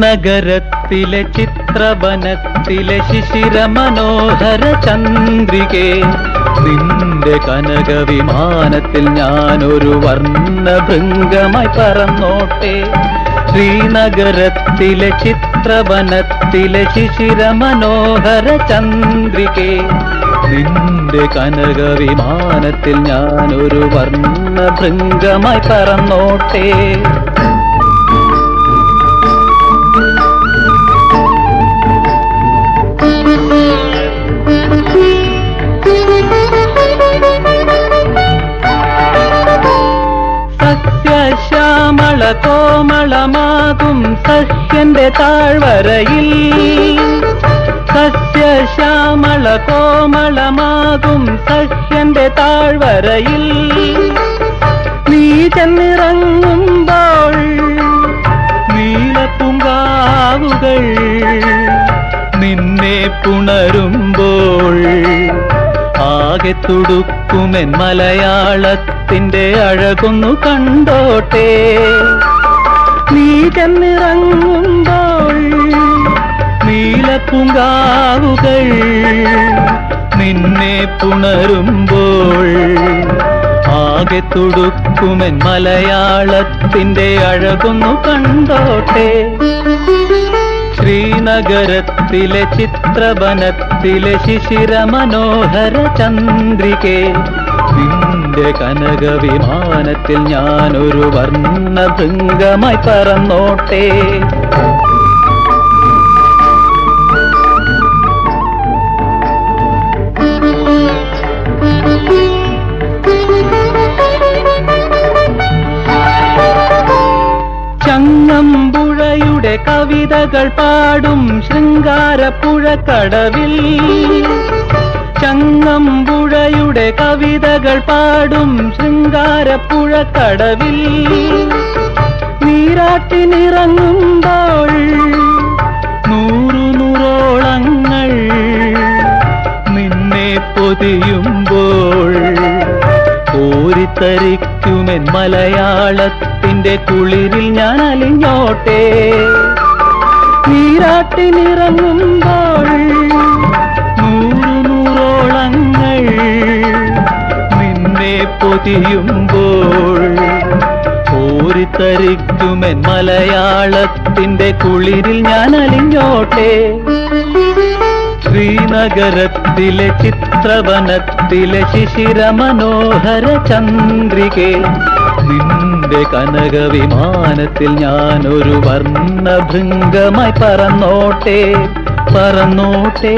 ശ്രീനഗരത്തിലെ ചിത്രവനത്തിലെ ശിശിര മനോഹര ചന്ദ്രികെ. നിന്റെ കനകവിമാനത്തിൽ ഞാനൊരു വർണ ഭൃംഗമായി പറന്നോട്ടെ. ശ്രീനഗരത്തിലെ ചിത്രവനത്തിലെ ശിശിര മനോഹര ചന്ദ്രികെ. നിന്റെ കനകവിമാനത്തിൽ ഞാനൊരു വർണ ഭൃംഗമായി പറന്നോട്ടെ. കോമളമാകും സസ്യന്റെ താഴ്വരയിൽ. സസ്യശ്യാമള കോമളമാകും സസ്യന്റെ താഴ്വരയിൽ. നീ ചെന്നിറങ്ങുമ്പോൾ നീലപ്പുങ്കാവുകൾ നിന്നെ പുണരുമ്പോൾ ആകെ തുടുക്കുമെൻ മലയാളത്തിന്റെ അഴകൊന്നു കണ്ടോട്ടെ. നീ ചെന്നിറങ്ങുമ്പോൾ നീലപ്പുങ്കാവുകൾ നിന്നെ പുണരുമ്പോൾ ആകെ തുടുക്കുമെൻ മലയാളത്തിന്റെ അഴകൊന്നു കണ്ടോട്ടെ. ശ്രീനഗരത്തിലെ ചിത്രവനത്തിലെ ശിശിര മനോഹര ചന്ദ്രികെ. നിന്റെ കനക വിമാനത്തിൽ ഞാനൊരു വർണ ഭൃംഗമായി പറന്നോട്ടെ. കവിതകൾ പാടും ശൃംഗാരപ്പുഴക്കടവിൽ ചങ്ങമ്പുഴയുടെ കവിതകൾ പാടും ശൃംഗാരപ്പുഴക്കടവിൽ നീരാട്ടിനിറങ്ങുമ്പോൾ നൂറു നൂറോളങ്ങൾ നിന്നെ പൊതിയുമ്പോൾ ഓരിത്തരിക്കുമെൻ മലയാളത്തിന്റെ കുളിരിൽ ഞാൻ അലിഞ്ഞോട്ടെ. നീരാട്ടിനിറങ്ങുമ്പോൾ നൂറു നൂറോളങ്ങൾ നിന്നെ പൊതിയുമ്പോൾ കോരിത്തരിക്കുമെൻ മലയാളത്തിന്റെ കുളിരിൽ ഞാൻ അലിഞ്ഞോട്ടെ. ശ്രീനഗരത്തിലെ ചിത്രവനത്തിലെ ശിശിര മനോഹര ചന്ദ്രികെ. നിന്റെ കനക വിമാനത്തിൽ ഞാനൊരു വർണ ഭൃംഗമായി പറന്നോട്ടെ പറന്നോട്ടെ.